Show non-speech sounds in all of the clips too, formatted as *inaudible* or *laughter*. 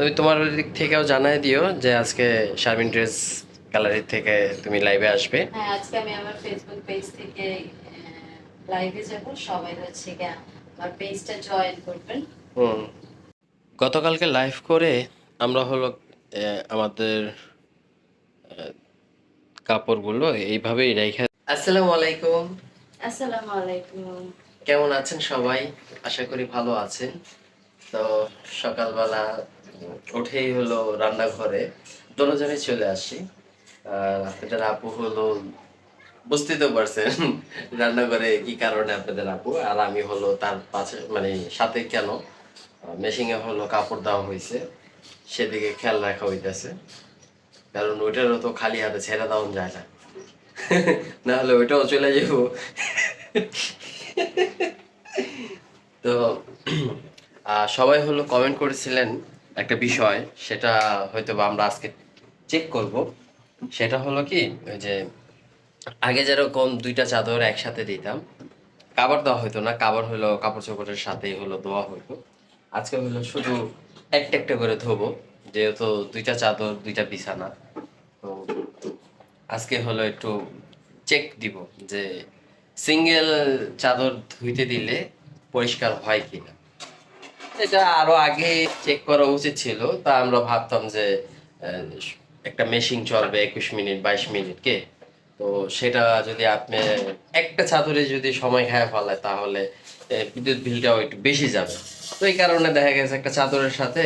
তুমি তোমার দিক থেকেও জানাই দিও যে আজকে শারমিন ড্রেস গ্যালারি থেকে তুমি লাইভে আসবে। হ্যাঁ আজকে আমি আমার ফেসবুক পেজ থেকে লাইভে যাব। সবাই হচ্ছে গিয়ে আমার পেজটা জয়েন করবেন। হুম। গতকালকে লাইভ করে আমরা হলো আমাদের কাপড়গুলো এইভাবেই রেখে আসসালামু আলাইকুম। আসসালামু আলাইকুম। কেমন আছেন সবাই? আশা করি ভালো আছেন। তো সকালবেলা উঠেই হলো রান্নাঘরে। দোনোজনে চলে আসি। আপনাদের আপু হলো বুঝতেই তো পারছেন *laughs* রান্নাঘরে কি কারণে আপনাদের আপু? আর আমি হলো তার পাশে মানে সাথে কেন? মেশিনে হলো কাপড় দেওয়া হয়েছে। সেদিকে খেয়াল রাখা হইতেছে। কারণ ওইটারও তো খালি হাতে ছেড়ে দেওয়া যায় না। *laughs* নাহলে ওইটাও চলে যাব *laughs* তো *clears throat* সবাই হলো কমেন্ট করেছিলেন একটা বিষয়, সেটা হয়তো বা আমরা আজকে চেক করব। সেটা হলো কি, ওই যে আগে যেরকম দুইটা চাদর একসাথে দিতাম কাবার দেওয়া হইতো না কাবার হলো কাপড় চোপড়ের সাথেই হলো ধোয়া হইতো। আজকে হলো শুধু একটা একটা করে ধোবো, যেহেতু দুইটা চাদর, দুইটা বিছানা। তো আজকে হলো একটু চেক দিব যে সিঙ্গেল চাদর ধুইতে দিলে পরিষ্কার হয় কিনা। এটা আরও আগে চেক করা উচিত ছিল। তা আমরা ভাবতাম যে একটা মেশিন চলবে একুশ মিনিট, বাইশ মিনিট, কে? তো সেটা যদি আপনি একটা চাদরে যদি সময় খায় ফেলায় তাহলে বিদ্যুৎ বিলটাও একটু বেশি যাবে। তো এই কারণে দেখা গেছে একটা চাদরের সাথে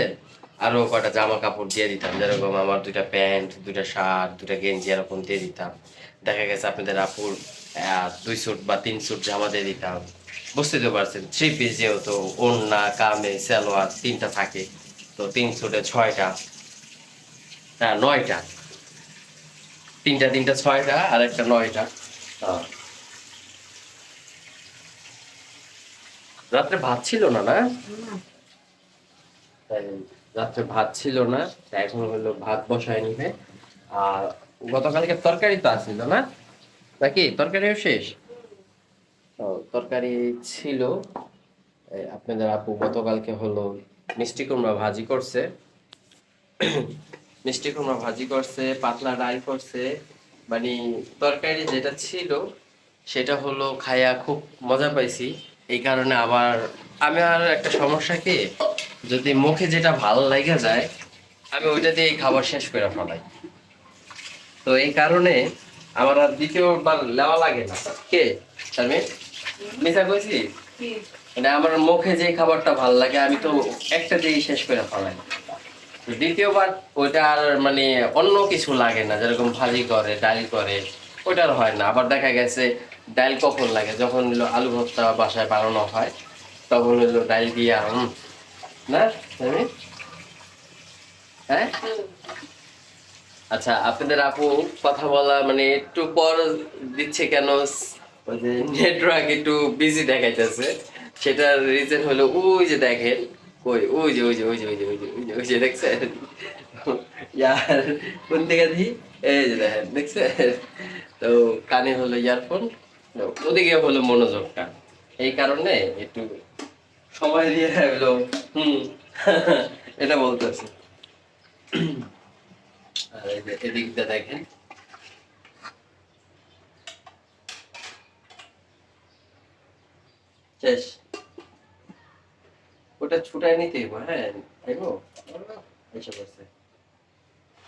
আরও কয়টা জামা কাপড় দিয়ে দিতাম। যেরকম আমার দুইটা প্যান্ট, দুইটা শার্ট, দুইটা গেঞ্জি এরকম দিয়ে দিতাম। দেখা গেছে আপনাদের আপুর দুই স্যুট বা তিন স্যুট জামা দিয়ে দিতাম। বুঝতে তো পারছেন থ্রি পিস যেহেতু ওন্না কামে সালোয়ার তিনটা থাকে তো তিন স্যুটে ছয়টা। হ্যাঁ নয়টা। তিনটা তিনটা ছয়টা আর একটা নয়টা। হ্যাঁ। রাত্রে ভাত ছিল না না? তাই রাত্রে ভাত ছিল না এখন হলো ভাত বসায় নিবে। আর গতকালকে তরকারি তো আসছিল না? নাকি? তরকারিও শেষ? তরকারি ছিল। আপনাদের আপু গতকালকে হলো মিষ্টি কুমড়া ভাজি করছে। *coughs* মিষ্টি কুমড়া ভাজি করছে, পাতলা ডাল করছে। মানে তরকারি যেটা ছিল, সেটা হলো খাইয়া খুব মজা পাইছি। এই কারণে আবার, আমি আর একটা সমস্যা কি, যদি মুখে যেটা ভালো লাগে যায়, আমি ওইটা দিয়ে খাবার শেষ করে ফেলাই। তো এই কারণে আমার আর দ্বিতীয়বার নেওয়া লাগে না। কে? আমি মিশা কইছি? মানে আমার মুখে যে খাবারটা ভালো লাগে আমি তো একটা দিয়েই শেষ করে ফেলাই। দ্বিতীয়বার ওইটা আর মানে অন্য কিছু লাগে না যেরকম ভাজি করে ডাল করে ওইটার হয় না। আবার দেখা গেছে ডাল কখন লাগে? যখন হলো আলু ভর্তা বাসায় বানানো হয় তখন হলো ডাল দিয়ে হুম না হ্যাঁ? আচ্ছা আপনাদের আপু কথা বলা মানে একটু পর দিচ্ছে কেন? নেটওয়ার্ক একটু বিজি দেখাইতেছে, সেটার রিজন হলো ওই যে দেখেন ওই ওই যে ওই যে ওই যে ওই যে ওই যে ওই যে দেখছেন? ইয়ার, কোন থেকে দিই এই যে দেখেন, দেখছেন? তো কানে হলো ইয়ারফোন ওদিকে হলো মনোযোগটা। এই কারণে একটু সময় দিয়ে হলো, হুম, *laughs* এটা বলতেছে। আর এদিকটা দেখেন। শেষ। ওটা নিতে হ্যাঁ বসে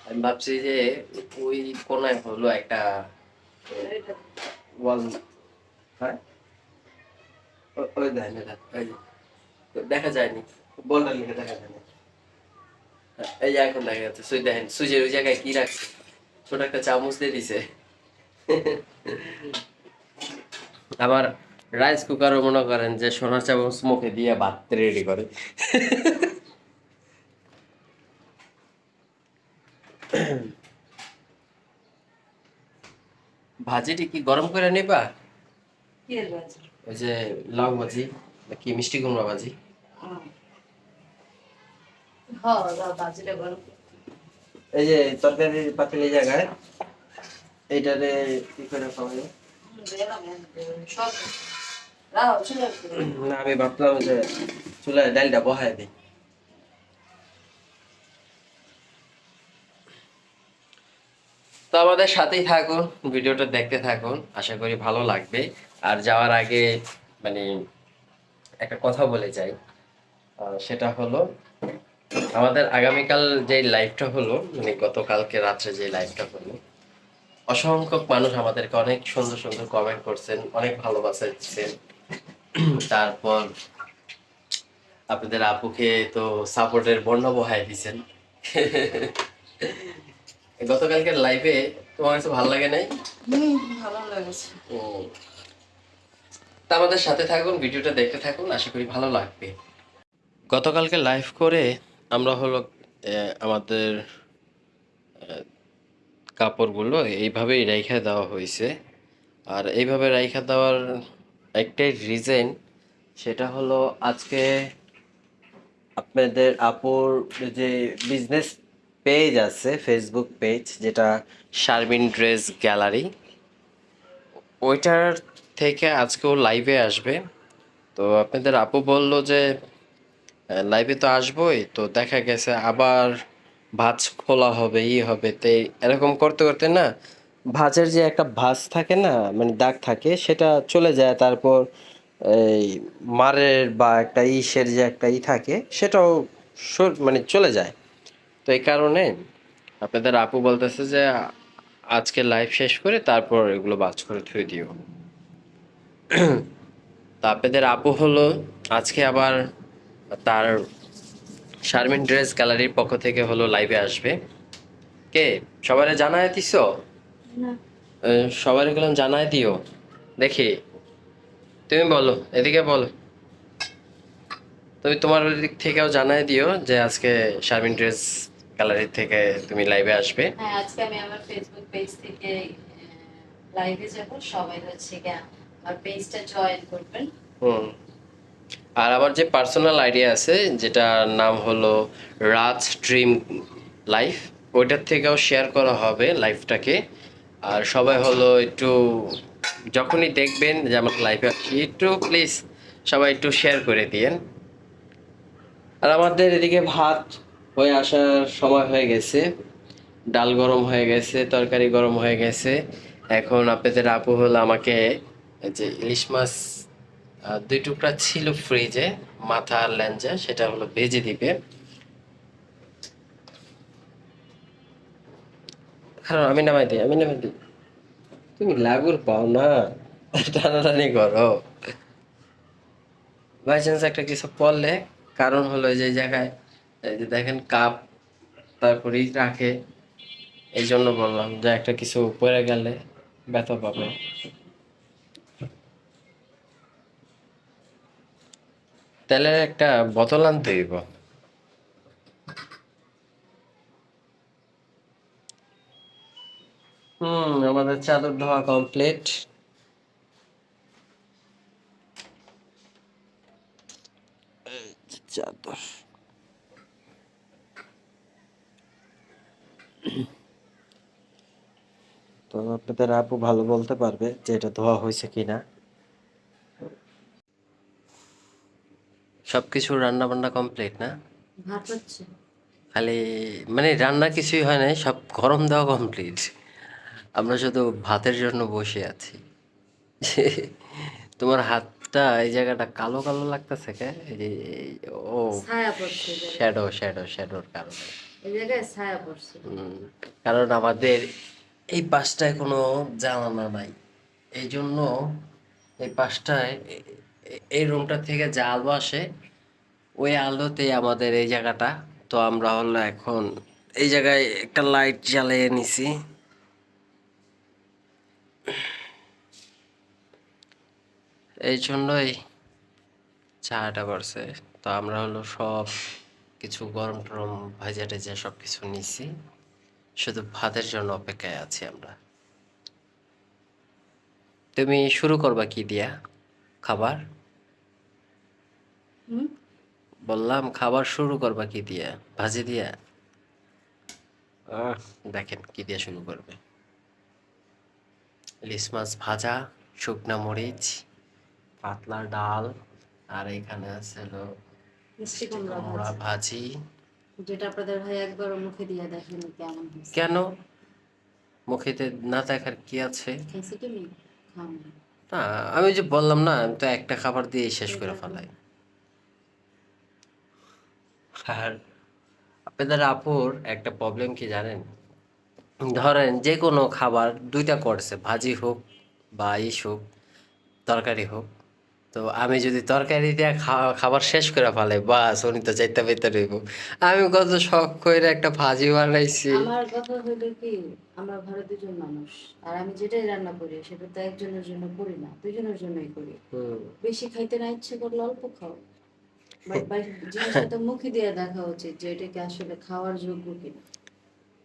আমি ভাবছি যে ওই কোনায় হলো একটা ওয়াল হ্যাঁ? দেখা যায়নি। বলটা দেখা যায়নি। এই যে এখন দেখা যাচ্ছে। সুই, দেখেন ওই জায়গায় কি রাখছে? ছোট একটা চামচ দিয়ে দিছে। আবার রাইস কুকারও মনে করেন যে সোনার চামচ মুখে দিয়ে ভাত রেডি করে। ভাজিটি কি গরম করে নেবা? ওই যে লাউ ভাজি কি মিষ্টি কুমড়া ভাজি? হ্যাঁ। এই যে তরকারির পাতিল জায়গায় এইটারে কি করে খাওয়া যায়? না, আমি ভাবলাম যে চুলায় ডালটা বহায় দিই। তো আমাদের সাথেই থাকুন, ভিডিওটা দেখতে থাকুন, আশা করি ভালো লাগবে। আর যাওয়ার আগে মানে একটা কথা বলে যাই। সেটা হলো, আমাদের আগামীকাল যে লাইভটা হলো মানে গতকালকে রাত্রে যে লাইভটা হলো অসংখ্য মানুষ আমাদেরকে অনেক সুন্দর সুন্দর কমেন্ট করছেন, অনেক ভালোবাসা দিচ্ছেন। *clears throat* তারপর আপনাদের আপুকে তো সাপোর্টের বর্ণ বহাই দিছেন। *laughs* গতকালকের লাইভে তোমার কাছে ভালো লাগে নাই? ভালো লেগেছে। তা আমাদের সাথে থাকুন ভিডিওটা দেখতে থাকুন আশা করি ভালো লাগবে। গতকালকে লাইভ করে আমরা হলো আমাদের কাপড়গুলো এইভাবেই রেখে দেওয়া হয়েছে। আর এইভাবে রেখে দেওয়ার একটাই রিজন সেটা হলো আজকে আপনাদের আপুর যে বিজনেস পেজ আছে ফেসবুক পেজ যেটা শারমিন ড্রেস গ্যালারি ওইটার থেকে আজকেও লাইভে আসবে। তো আপনাদের আপু বলল যে লাইভে তো আসবোই, তো দেখা গেছে আবার ভাঁজ খোলা হবে, ই হবে, তে এরকম করতে করতে না ভাঁজের যে একটা ভাঁজ থাকে না মানে দাগ থাকে, সেটা চলে যায়, তারপর এই মারের বা একটা ইসের যে একটা ই থাকে, সেটাও মানে চলে যায়। তো এই কারণে আপনাদের আপু বলতেছে যে, আজকে লাইভ শেষ করে তারপর এগুলো বাজ করে থুয়ে দিও। *clears throat* তা আপনাদের আপু হলো আজকে আবার তার শারমিন ড্রেস গ্যালারির পক্ষ থেকে হলো লাইভে আসবে। কে? সবারে জানায় দিছ? সবারে গেলাম জানাই দিও। দেখি। তুমি বলো এদিকে বলো। তুমি তোমার দিক থেকেও জানাই দিও যে আজকে শারমিন ড্রেস গ্যালারি থেকে তুমি লাইভে আসবে। হ্যাঁ আজকে আমি আমার ফেসবুক পেজ থেকে লাইভে যাব। সবাই হচ্ছে গিয়ে আমার পেজটা জয়েন করবেন। হুম। আর আমার যে পার্সোনাল আইডিয়া আছে যেটার নাম হলো রাজ ড্রিম লাইফ ওইটার থেকেও শেয়ার করা হবে লাইফটাকে আর সবাই হলো একটু, যখনই দেখবেন যে আমার লাইফে আসছি একটু প্লিজ সবাই একটু শেয়ার করে দিয়েন। আর আমাদের এদিকে ভাত হয়ে আসার সময় হয়ে গেছে, ডাল গরম হয়ে গেছে, তরকারি গরম হয়ে গেছে। এখন আপনাদের আপু হলো আমাকে যে ইলিশ মাছ দুই টুকরা ছিল ফ্রিজে মাথা আর ল্যাঞ্জা, সেটা হলো ভেজে দিবে। কারণ আমি নামাই দিই, আমি নামাই দিই। তুমি লাগুর পাও না, টানাটানি করো। বাই চান্স একটা কিছু পড়লে, কারণ হলো যে জায়গায় যে দেখেন কাপ তারপরেই রাখে। এই জন্য বললাম যে একটা কিছু পড়ে গেলে ব্যথা পাবে। তেলের একটা বোতল আনতে হইব। হুম আমাদের চাদর ধোয়া কমপ্লিট চাদর। তো আপনাদের আপু ভালো বলতে পারবে যে এটা ধোয়া হয়েছে কিনা। সবকিছু রান্না বান্না কমপ্লিট না খালি মানে রান্না কিছুই হয় নাই সব গরম দেওয়া কমপ্লিট আমরা শুধু ভাতের জন্য বসে আছি। তোমার হাতটা এই জায়গাটা কালো কালো লাগতেছে কে? এই যে ও। শ্যাডো শ্যাডো শ্যাডোর কারণে। এই জায়গায় ছায়া পড়ছে। হুম, কারণ আমাদের এই পাশটায় কোনো জানালা নাই। এই জন্য এই পাশটায় এই রুমটা থেকে যে আলো আসে ওই আলোতে আমাদের এই জায়গাটা। তো আমরা হলো এখন এই জায়গায় একটা লাইট জ্বালিয়ে নিছি। এই জন্যই চাটা করছে তো আমরা হলো সব কিছু গরম টরম ভাজা টাজা সব কিছু নিছি। শুধু ভাতের জন্য অপেক্ষায় আছি আমরা। তুমি শুরু করবা কি দিয়া? খাবার? হুম? বললাম খাবার শুরু করবা কি দিয়া? ভাজি দিয়া? আহ, দেখেন কি দিয়ে শুরু করবে। ইলিশ মাছ ভাজা শুকনা মরিচ পাতলা ডাল আর এখানে আছে হলো কুমড়া ভাজি। যেটা আপনাদের ভাই একবার মুখে দিয়ে দেখেন কেমন কেন? মুখেতে না দেখার কি আছে? না। না আমি যে বললাম না আমি তো একটা খাবার দিয়ে শেষ করে ফেলাই। আর আপনাদের আপুর একটা প্রবলেম কি জানেন? ধরেন যে কোনো খাবার দুইটা করছে ভাজি হোক বা ইস হোক তরকারি হোক। তো আমি যদি তরকারি দিয়ে খা- খাবার শেষ করে ফেলাই বাস উনি তো চাইতে পেতে রইব আমি কত শখ করে একটা ভাজি বানাইছি। আমার কথা হলো কি আমরা ঘরে দুজন মানুষ আর আমি যেটাই রান্না করি সেটা তো একজনের জন্য করি না দুজনের জন্যই করি। বেশি খাইতে না ইচ্ছে করলে অল্প খাও। বাট জিনিসটা তো মুখে দিয়ে দেখা উচিত যে এটাকে আসলে খাওয়ার যোগ্য কিনা।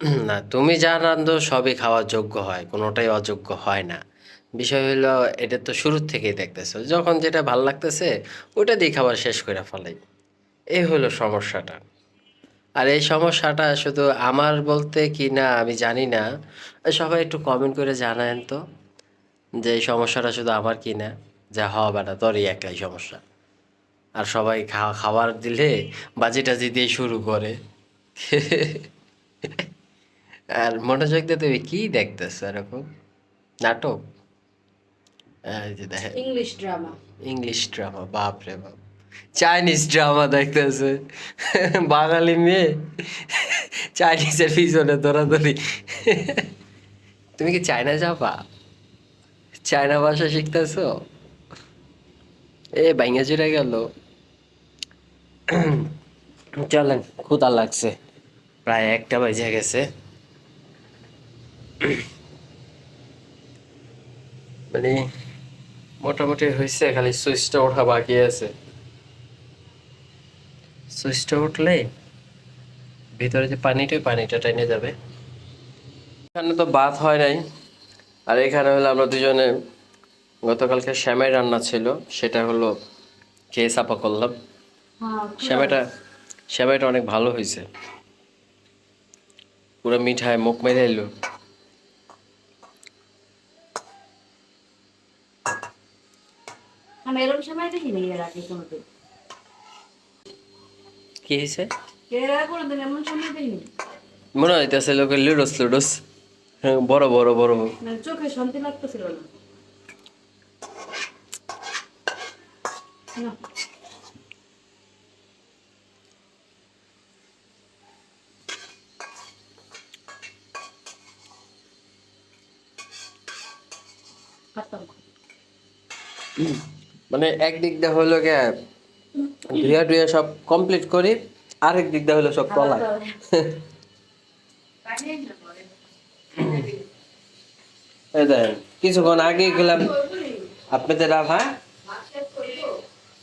*clears throat* না, তুমি যা রান্ধো সবই খাওয়ার যোগ্য হয়, কোনোটাই অযোগ্য হয় না। বিষয় হলো এটা তো শুরুর থেকেই দেখতেছো, যখন যেটা ভালো লাগতেছে ওটা দিয়ে খাবার শেষ করে ফেলাই। এই হলো সমস্যাটা। আর এই সমস্যাটা শুধু আমার বলতে কি না, আমি জানি না। সবাই একটু কমেন্ট করে জানায়েন তো, যে এই সমস্যাটা শুধু আমার কি না, যা হওয়া বেটা তোরই একলাই সমস্যা। আর সবাই খাওয়া, খাবার দিলে বাজি টাজি দিয়ে শুরু করে। *laughs* আর মনোযোগ দিয়ে তুমি কি দেখতেছো এরকম? নাটক? যে দেখেন। ইংলিশ ড্রামা ইংলিশ ড্রামা বাপ রে বাপ। চাইনিজ ড্রামা দেখতেছে। বাঙালি মেয়ে। চাইনিজের পিছনে দৌড়াদৌড়ি। তুমি কি চায়না যাবা? চায়না ভাষা শিখতেছো? এ বাইঙ্গা চুরে গেল। চলেন ক্ষুদা লাগছে। প্রায় একটা বাজে গেছে। মানে মোটামুটি হয়েছে খালি সুইচটা ওঠা বাকি আছে। সুইচটা উঠলে ভিতরে যে পানিটা পানিটা টেনে যাবে। এখানে তো বাত হয় নাই আর এখানে হলো আমরা দুজনে গতকালকে শ্যামের রান্না ছিল সেটা হলো খেয়ে চাপা করলাম। হ্যাঁ শ্যামাটা শ্যামাটা অনেক ভালো হয়েছে পুরো মিঠায় মুখ মেরে এলো আমি এরকম সময় দেখিনি এর আগে কোনোদিন। কি হয়েছে এর আগে কোনোদিন এমন সময় দেখিনি। মনে হইতেছে লোকের লুডোস লুডোস। হ্যাঁ, বড় বড় বড়। মানে চোখে শান্তি লাগতেছিল না। খাতাম মানে একদিক দিয়ে হলো গে ধুয়া টুয়া সব কমপ্লিট করি আরেক দিক দিয়ে হলো সব তলায় *laughs* এই দেখেন কিছুক্ষণ আগে গেলাম। আপনাদের রাভা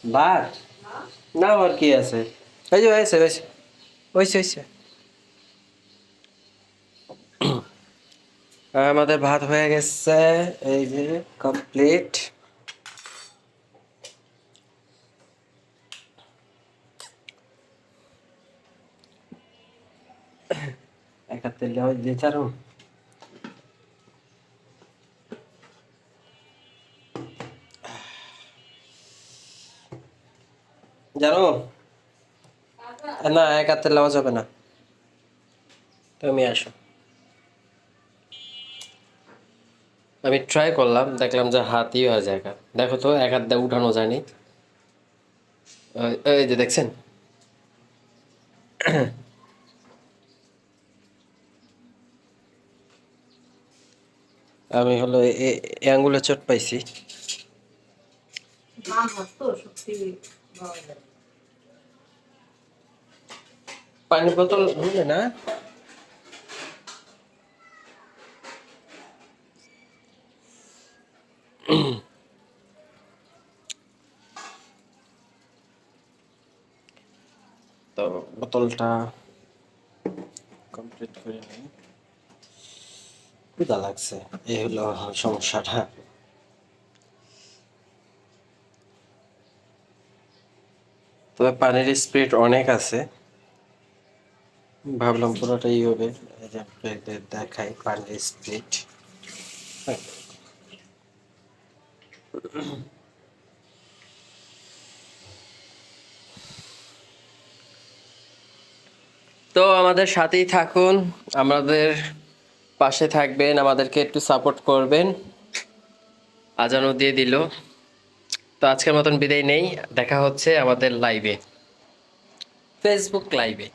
ভাত? না আমার কি আছে? এই যে হয়েছে হয়েছে। হয়েছে হয়েছে। *coughs* আমাদের ভাত হয়ে গেছে এই যে কমপ্লিট দেওয়া দিয়ে চারো জানো না এক হাতে নেওয়া যাবে না তুমি আসো আমি ট্রাই করলাম, দেখলাম যে হাতই হয়ে যায় দেখো তো, এক হাত উঠানো যায়নি এই যে দেখছেন? আমি হলো এ- আঙ্গুলে চোট পাইছি। পানির বোতল হলে না? তো বোতলটা কমপ্লিট করে নিই ক্ষুধা লাগছে এই হলো সমস্যাটা। তবে পানির স্পিড অনেক আছে। ভাবলাম পুরোটাই হবে দেখাই পানির স্পিড। তো আমাদের সাথেই থাকুন, আমাদের পাশে থাকবেন, আমাদেরকে একটু সাপোর্ট করবেন। আজানও দিয়ে দিল। তো আজকের মতন বিদায় নেই, দেখা হচ্ছে আমাদের লাইভে ফেসবুক লাইভে